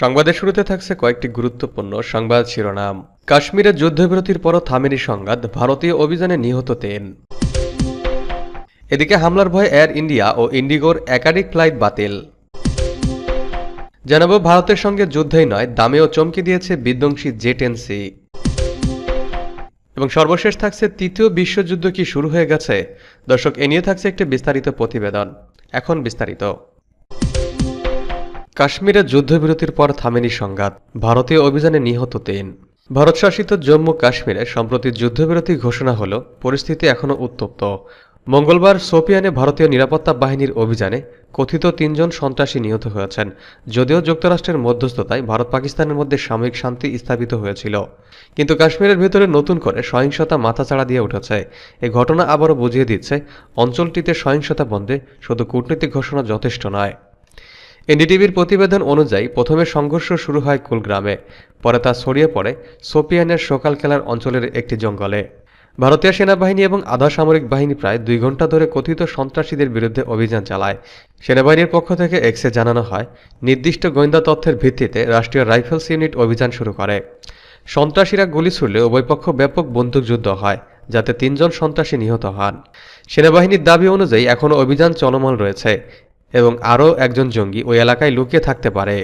সংবাদের শুরুতে থাকছে কয়েকটি গুরুত্বপূর্ণ সংবাদ শিরোনাম। কাশ্মীরে যুদ্ধবিরতির পরও থামেনি সংঘাত, ভারতীয় অভিযানে নিহত তেন। এদিকে হামলার ভয়ে এয়ার ইন্ডিয়া ও ইন্ডিগোর একাধিক ফ্লাইট বাতিল। জানাব, ভারতের সঙ্গে যুদ্ধই নয় দামেও চমকে দিয়েছে বিধ্বংসী জে টেন এবং সর্বশেষ থাকছে তৃতীয় বিশ্বযুদ্ধ কি শুরু হয়ে গেছে? দর্শক, এ নিয়ে থাকছে একটি বিস্তারিত প্রতিবেদন। এখন বিস্তারিত। কাশ্মীরে যুদ্ধবিরতির পর থামেনি সংঘাত। ভারতীয় অভিযানে নিহত তিন। ভারত শাসিত জম্মু কাশ্মীরে সম্প্রতি যুদ্ধবিরতি ঘোষণা হলেও পরিস্থিতি এখনও উত্তপ্ত। মঙ্গলবার সোপিয়ানে ভারতীয় নিরাপত্তা বাহিনীর অভিযানে কথিত তিনজন সন্ত্রাসী নিহত হয়েছেন, যদিও যুক্তরাষ্ট্রের মধ্যস্থতায় ভারত পাকিস্তানের মধ্যে সাময়িক শান্তি স্থাপিত হয়েছিল। কিন্তু কাশ্মীরের ভেতরে নতুন করে সহিংসতা মাথাচাড়া দিয়ে উঠেছে। এই ঘটনা আবারও বুঝিয়ে দিচ্ছে, অঞ্চলটিতে সহিংসতা বন্ধে শুধু কূটনৈতিক ঘোষণা যথেষ্ট নয়। এনডিটিভির প্রতিবেদন অনুযায়ী প্রথমে সংঘর্ষ শুরু হয় কুলগ্রামে, পরে তা ছড়িয়ে পড়ে সোপিয়ানের সকাল খেলার অঞ্চলের একটি জঙ্গলে। ভারতীয় সেনাবাহিনী এবং আধা সামরিক বাহিনী প্রায় দুই ঘণ্টা ধরে কথিত সন্ত্রাসীদের বিরুদ্ধে অভিযান চালায়। সেনাবাহিনীর পক্ষ থেকে এক্সে জানানো হয়, নির্দিষ্ট গোয়েন্দা তথ্যের ভিত্তিতে রাষ্ট্রীয় রাইফেলস ইউনিট অভিযান শুরু করে। সন্ত্রাসীরা গুলি ছুড়লে উভয় পক্ষ ব্যাপক বন্দুকযুদ্ধ হয়, যাতে তিনজন সন্ত্রাসী নিহত হন। সেনাবাহিনীর দাবি অনুযায়ী এখনও অভিযান চলমান রয়েছে। এবং আরও একজন জঙ্গি ওই এলাকায় লুকিয়ে থাকতে পারে।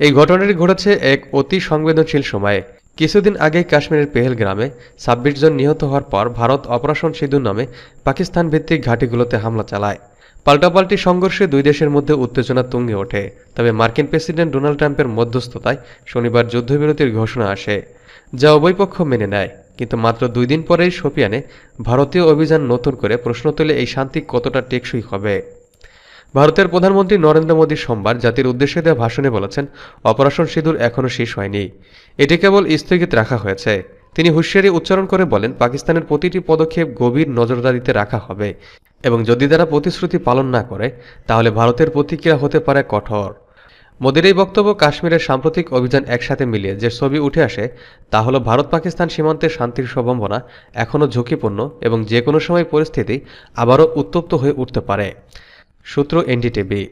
এই ঘটনাটি ঘটেছে এক অতি সংবেদনশীল সময়ে। কিছুদিন আগেই কাশ্মীরের পেহেলগ্রামে ছাব্বিশ জন নিহত হওয়ার পর ভারত অপারেশন সিঁদুর নামে পাকিস্তান ভিত্তিক ঘাঁটিগুলোতে হামলা চালায়। পাল্টাপাল্টি সংঘর্ষে দুই দেশের মধ্যে উত্তেজনা তুঙ্গে ওঠে। তবে মার্কিন প্রেসিডেন্ট ডোনাল্ড ট্রাম্পের মধ্যস্থতায় শনিবার যুদ্ধবিরতির ঘোষণা আসে, যা উভয় পক্ষ মেনে নেয়। কিন্তু মাত্র দুই দিন পরেই সোপিয়ানে ভারতীয় অভিযান নতুন করে প্রশ্ন তুলে এই শান্তি কতটা টেকসই হবে? ভারতের প্রধানমন্ত্রী নরেন্দ্র মোদী সোমবার জাতির উদ্দেশ্যে দেওয়া ভাষণে বলেছেন, অপারেশন সিঁদুর এখনও শেষ হয়নি। এটি কেবল স্থগিত রাখা হয়েছে। তিনি হুঁশিয়ারি উচ্চারণ করে বলেন, পাকিস্তানের প্রতিটি পদক্ষেপ গভীর নজরদারিতে রাখা হবে এবং যদি তারা প্রতিশ্রুতি পালন না করে, তাহলে ভারতের প্রতিক্রিয়া হতে পারে কঠোর। মোদীর এই বক্তব্য কাশ্মীরের সাম্প্রতিক অভিযান একসাথে মিলিয়ে যে ছবি উঠে আসে, তা হলো ভারত পাকিস্তান সীমান্তে শান্তির সম্ভাবনা এখনও ঝুঁকিপূর্ণ এবং যে কোনো সময় পরিস্থিতি আবারও উত্তপ্ত হয়ে উঠতে পারে। সূত্র এনডিটিভি।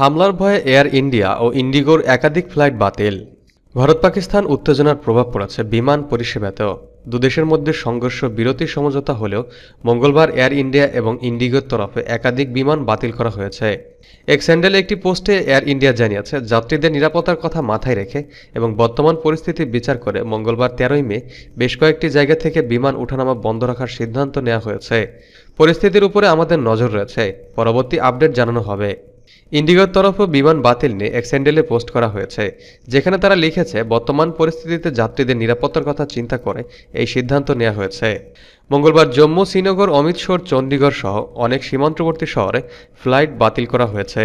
হামলার ভয়ে এয়ার ইন্ডিয়া ও ইন্ডিগোর একাধিক ফ্লাইট বাতিল। ভারত পাকিস্তান উত্তেজনার প্রভাব পড়েছে বিমান পরিষেবাতেও। দুদেশের মধ্যে সংঘর্ষ বিরতি সমঝোতা হলেও মঙ্গলবার এয়ার ইন্ডিয়া এবং ইন্ডিগোর তরফে একাধিক বিমান বাতিল করা হয়েছে। এক স্যান্ডেল একটি পোস্টে এয়ার ইন্ডিয়া জানিয়েছে, যাত্রীদের নিরাপত্তার কথা মাথায় রেখে এবং বর্তমান পরিস্থিতি বিচার করে মঙ্গলবার তেরোই মে বেশ কয়েকটি জায়গা থেকে বিমান ওঠানামা বন্ধ রাখার সিদ্ধান্ত নেওয়া হয়েছে। পরিস্থিতির উপরে আমাদের নজর রয়েছে। পরবর্তী আপডেট জানানো হবে। ইন্ডিগোর তরফও বিমান বাতিল নিয়ে এক স্যান্ডেলে পোস্ট করা হয়েছে, যেখানে তারা লিখেছে, বর্তমান পরিস্থিতিতে যাত্রীদের নিরাপত্তার কথা চিন্তা করে এই সিদ্ধান্ত নেওয়া হয়েছে। মঙ্গলবার জম্মু শ্রীনগর অমৃতসর চণ্ডীগড় সহ অনেক সীমান্তবর্তী শহরে ফ্লাইট বাতিল করা হয়েছে।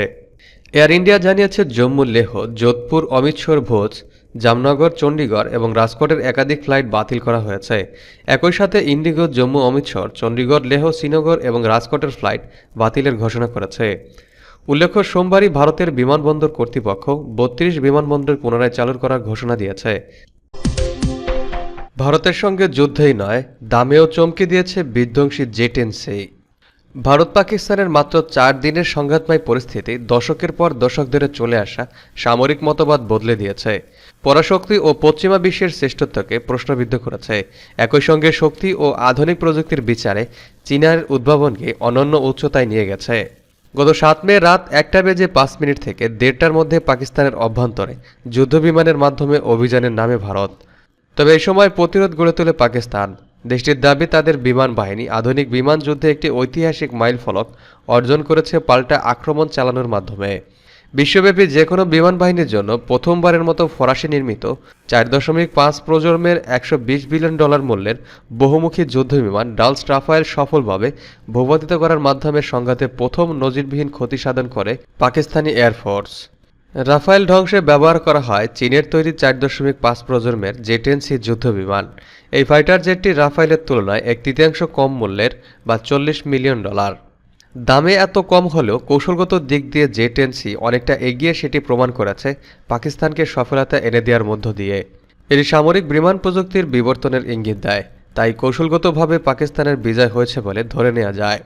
এয়ার ইন্ডিয়া জানিয়েছে, জম্মু লেহ, যোধপুর অমৃতসর ভোজ, জামনগর, চণ্ডীগড় এবং রাজকোটের একাধিক ফ্লাইট বাতিল করা হয়েছে। একই সাথে ইন্ডিগো, জম্মু অমৃতসর চণ্ডীগড়, লেহ, শ্রীনগর এবং রাজকোটের ফ্লাইট বাতিলের ঘোষণা করেছে। উল্লেখ্য, সোমবারই ভারতের বিমানবন্দর কর্তৃপক্ষ বত্রিশ বিমানবন্দর পুনরায় চালু করার ঘোষণা দিয়েছে। ভারতের সঙ্গে যুদ্ধেই নয়, দামেও চমকে দিয়েছে বিধ্বংসী জে টেন সি। ভারত পাকিস্তানের মাত্র চার দিনের সংঘাতময় পরিস্থিতি দশকের পর দশক ধরে চলে আসা সামরিক মতবাদ বদলে দিয়েছে। পরাশক্তি ও পশ্চিমা বিশ্বের শ্রেষ্ঠত্বকে প্রশ্নবিদ্ধ করেছে। একই সঙ্গে শক্তি ও আধুনিক প্রযুক্তির বিচারে চীনার উদ্ভাবনকে অনন্য উচ্চতায় নিয়ে গেছে। গত সাত মে রাত একটা বেজে পাঁচ মিনিট থেকে দেড়টার মধ্যে পাকিস্তানের অভ্যন্তরে যুদ্ধবিমানের মাধ্যমে অভিযানের নামে ভারত। তবে এই সময় প্রতিরোধ গড়ে তোলে পাকিস্তান। দেশটির দাবি, তাদের বিমান বাহিনী আধুনিক বিমান যুদ্ধে একটি ঐতিহাসিক মাইল ফলক অর্জন করেছে পাল্টা আক্রমণ চালানোর মাধ্যমে। বিশ্বব্যাপী যে কোনো বিমান বাহিনীর জন্য প্রথমবারের মতো ফরাসি নির্মিত চার দশমিক পাঁচ প্রজন্মের একশো বিশ বিলিয়ন ডলার মূল্যের বহুমুখী যুদ্ধবিমান ডালস রাফায়েল সফলভাবে ভূপাতিত করার মাধ্যমে সংঘাতে প্রথম নজিরবিহীন ক্ষতি সাধন করে পাকিস্তানি এয়ারফোর্স রাফায়েল ধ্বংসে ব্যবহার করা হয় চীনের তৈরি চার দশমিক পাঁচ প্রজন্মের জেটেনসি যুদ্ধবিমান। এই ফাইটার জেটটি রাফায়েলের তুলনায় এক তৃতীয়াংশ কম মূল্যের বা চল্লিশ মিলিয়ন ডলার। দামে এত কম হলেও কৌশলগত দিক দিয়ে জে টেন সি অনেকটা এগিয়ে সেটি প্রমাণ করেছে পাকিস্তানকে সফলতা এনে দেওয়ার মধ্য দিয়ে। এটি সামরিক বিমান প্রযুক্তির বিবর্তনের ইঙ্গিত দেয়, তাই কৌশলগতভাবে পাকিস্তানের বিজয় হয়েছে বলে ধরে নেওয়া যায়।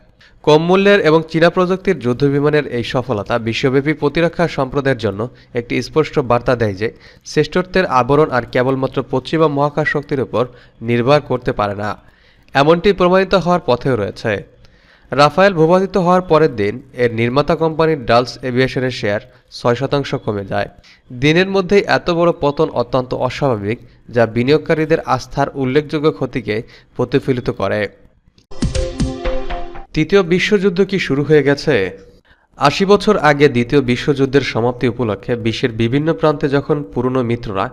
কম মূল্যের এবং চীনা প্রযুক্তির যুদ্ধবিমানের এই সফলতা বিশ্বব্যাপী প্রতিরক্ষা সম্প্রদায়ের জন্য একটি স্পষ্ট বার্তা দেয় যে, শ্রেষ্ঠত্বের আবরণ আর কেবলমাত্র পশ্চিমা মহাকাশ শক্তির উপর নির্ভর করতে পারে না। এমনটি প্রমাণিত হওয়ার পথেও রয়েছে। রাফায়েল ভূপাতিত হওয়ার পরের দিন এর নির্মাতা কোম্পানি ডালস এভিয়েশনের শেয়ার ছয় শতাংশ কমে যায়। দিনের মধ্যেই এত বড় পতন অত্যন্ত অস্বাভাবিক, যা বিনিয়োগকারীদের আস্থার উল্লেখযোগ্য ক্ষতিকে প্রতিফলিত করে। তৃতীয় বিশ্বযুদ্ধ কি শুরু হয়ে গেছে? আশি বছর আগে দ্বিতীয় বিশ্বযুদ্ধের সমাপ্তি উপলক্ষে বিশ্বের বিভিন্ন প্রান্তে যখন পুরনো মিত্ররা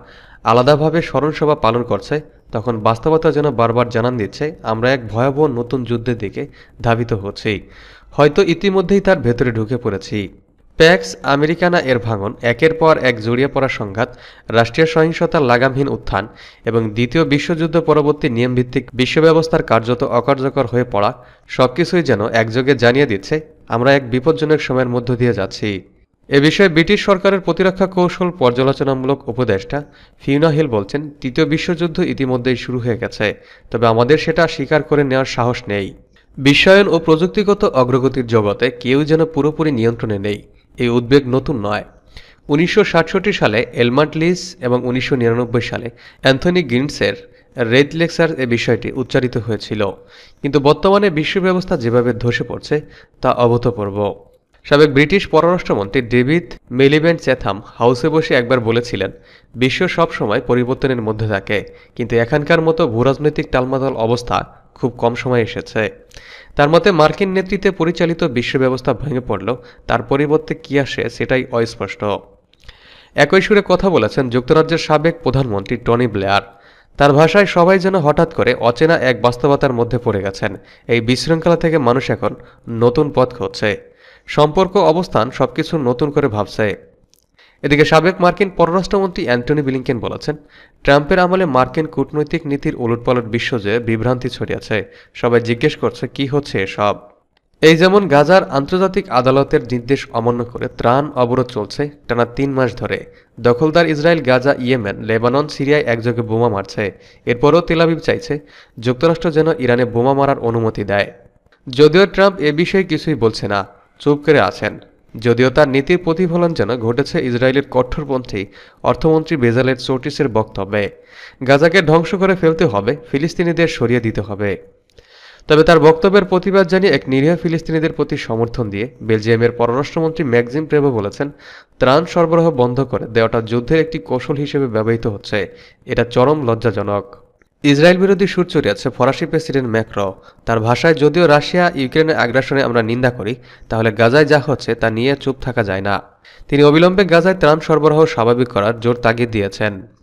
আলাদাভাবে স্মরণসভা পালন করছে তখন বাস্তবতা যেন বারবার জানান দিচ্ছে, আমরা এক ভয়াবহ নতুন যুদ্ধের দিকে ধাবিত হচ্ছি। হয়তো ইতিমধ্যেই তার ভেতরে ঢুকে পড়েছি। প্যাক্স, আমেরিকানা এর ভাঙন, একের পর এক জড়িয়ে পড়া সংঘাত, রাষ্ট্রীয় সহিংসতার লাগামহীন উত্থান এবং দ্বিতীয় বিশ্বযুদ্ধ পরবর্তী নিয়মভিত্তিক বিশ্বব্যবস্থার কার্যত অকার্যকর হয়ে পড়া, সবকিছুই যেন একযোগে জানিয়ে দিচ্ছে, আমরা এক বিপজ্জনক সময়ের মধ্য দিয়ে যাচ্ছি। এ বিষয়ে ব্রিটিশ সরকারের প্রতিরক্ষা কৌশল পর্যালোচনামূলক উপদেষ্টা ফিউনা হিল বলছেন, তৃতীয় বিশ্বযুদ্ধ ইতিমধ্যেই শুরু হয়ে গেছে, তবে আমাদের সেটা স্বীকার করে নেওয়ার সাহস নেই। বিশ্বায়ন ও প্রযুক্তিগত অগ্রগতির জগতে কেউ যেন পুরোপুরি নিয়ন্ত্রণে নেই এই উদ্বেগ নতুন নয়। উনিশশো সালে এলমান্ট লিস এবং উনিশশো নিরানব্বই সালে অ্যান্থনি গিন্ডসের রেড লেক্সার এ বিষয়টি উচ্চারিত হয়েছিল। কিন্তু বর্তমানে বিশ্ব ব্যবস্থা যেভাবে ধসে পড়ছে, তা অভূতপূর্ব। সাবেক ব্রিটিশ পররাষ্ট্রমন্ত্রী ডেভিড মেলিব্যান্ড চ্যাথাম হাউসে বসে একবার বলেছিলেন, বিশ্ব সব সময় পরিবর্তনের মধ্যে থাকে, কিন্তু এখানকার মতো ভূরাজনৈতিক টালমাটাল অবস্থা খুব কম সময়ে এসেছে। তার মতে, মার্কিন নেতৃত্বে পরিচালিত বিশ্ব ব্যবস্থা ভেঙে পড়ল, তার পরিবর্তে কী আসে সেটাই অস্পষ্ট। একই সুরে কথা বলেছেন যুক্তরাজ্যের সাবেক প্রধানমন্ত্রী টনি ব্লেয়ার। তার ভাষায় সবাই যেন হঠাৎ করে অচেনা এক বাস্তবতার মধ্যে পড়ে গেছেন, এই বিশৃঙ্খলা থেকে মানুষ এখন নতুন পথ খুঁজছে। সম্পর্ক, অবস্থান সবকিছু নতুন করে ভাবছে। এদিকে সাবেক মার্কিন পররাষ্ট্রমন্ত্রী অ্যান্টনি বিলিংকেন বলেছেন, ট্রাম্পের আমলে মার্কিন কূটনৈতিক নীতির উলটপালট বিশ্ব যে বিভ্রান্তি ছড়িয়েছে, সবাই জিজ্ঞেস করছে কি হচ্ছে এসব। এই যেমন গাজার আন্তর্জাতিক আদালতের নির্দেশ অমান্য করে ত্রাণ অবরোধ চলছে টানা তিন মাস ধরে। দখলদার ইসরায়েল, গাজা, ইয়েমেন, লেবানন, সিরিয়ায় একযোগে বোমা মারছে। এরপরও তেলাবিব চাইছে যুক্তরাষ্ট্র যেন ইরানে বোমা মারার অনুমতি দেয়। যদিও ট্রাম্প এ বিষয়ে কিছুই বলছে না চুপ করে আছেন। যদিও তার নীতির প্রতিফলন যেন ঘটেছে ইসরায়েলের কঠোরপন্থী অর্থমন্ত্রী বেজালের চৌটিসের বক্তব্যে। গাজাকে ধ্বংস করে ফেলতে হবে, ফিলিস্তিনিদের সরিয়ে দিতে হবে। তবে তার বক্তব্যের প্রতিবাদ জানিয়ে এক নিরীহ ফিলিস্তিনিদের প্রতি সমর্থন দিয়ে বেলজিয়ামের পররাষ্ট্রমন্ত্রী ম্যাকজিম প্রেভো বলেছেন, ত্রাণ সরবরাহ বন্ধ করে দেওয়াটা যুদ্ধের একটি কৌশল হিসেবে ব্যবহৃত হচ্ছে। এটা চরম লজ্জাজনক। ইসরায়েল বিরোধী সুর চড়িয়েছে ফরাসি প্রেসিডেন্ট ম্যাক্র। তার ভাষায়, যদিও রাশিয়া ইউক্রেনের আগ্রাসনে আমরা নিন্দা করি, তাহলে গাজায় যা হচ্ছে তা নিয়ে চুপ থাকা যায় না। তিনি অবিলম্বে গাজায় ত্রাণ সরবরাহ স্বাভাবিক করার জোর তাগিদ দিয়েছেন।